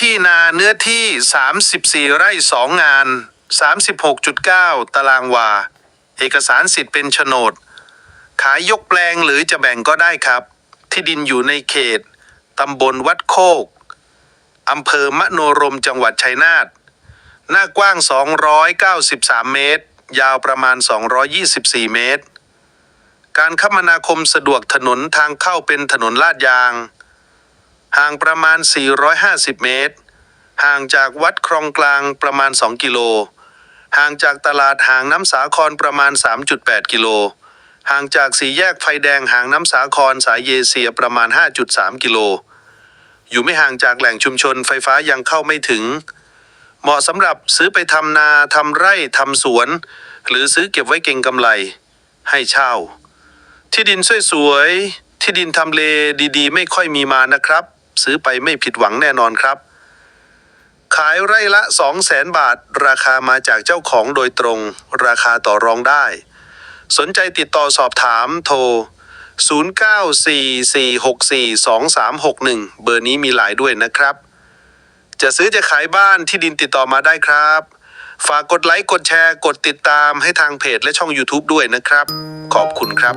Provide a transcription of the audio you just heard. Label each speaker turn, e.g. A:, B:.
A: ที่นาเนื้อที่ 34 ไร่2งาน 36.9 ตารางวา เอกสารสิทธิ์เป็นโฉนด ขายยกแปลงหรือจะแบ่งก็ได้ครับ ที่ดินอยู่ในเขต ตำบลวัดโคก อำเภอมโนรมจังหวัดชัยนาท หน้ากว้าง 293 เมตร ยาวประมาณ 224 เมตร การคมนาคมสะดวกถนนทางเข้าเป็นถนนลาดยาง ห่างประมาณ 450 เมตร ห่างจากวัดคลองกลางประมาณ 2 กิโล ห่างจากตลาดหางน้ำสาครประมาณ 3.8 กิโล ห่างจากสี่แยกไฟแดงหางน้ำสาครสายเยเชียประมาณ 5.3 กิโล อยู่ไม่ห่างจากแหล่งชุมชนไฟฟ้ายังเข้าไม่ถึง เหมาะสำหรับซื้อไปทำนาทำไร่ทำสวน หรือซื้อเก็บไว้เก็งกำไร ให้เช่า ที่ดินสวยๆที่ดินทำเลดีๆ ไม่ค่อยมีมานะครับ ซื้อไปไม่ผิดหวังแน่นอนครับ ขายไร่ละ 2 0 0แสนบาท ราคามาจากเจ้าของโดยตรง ราคาต่อรองได้ สนใจติดต่อสอบถามโทร 0944642361 เบอร์นี้มีหลายด้วยนะครับ จะซื้อจะขายบ้านที่ดินติดต่อมาได้ครับ ฝากกดไลค์ กดแชร์ กดติดตามให้ทางเพจและช่อง YouTube ด้วยนะครับ ขอบคุณครับ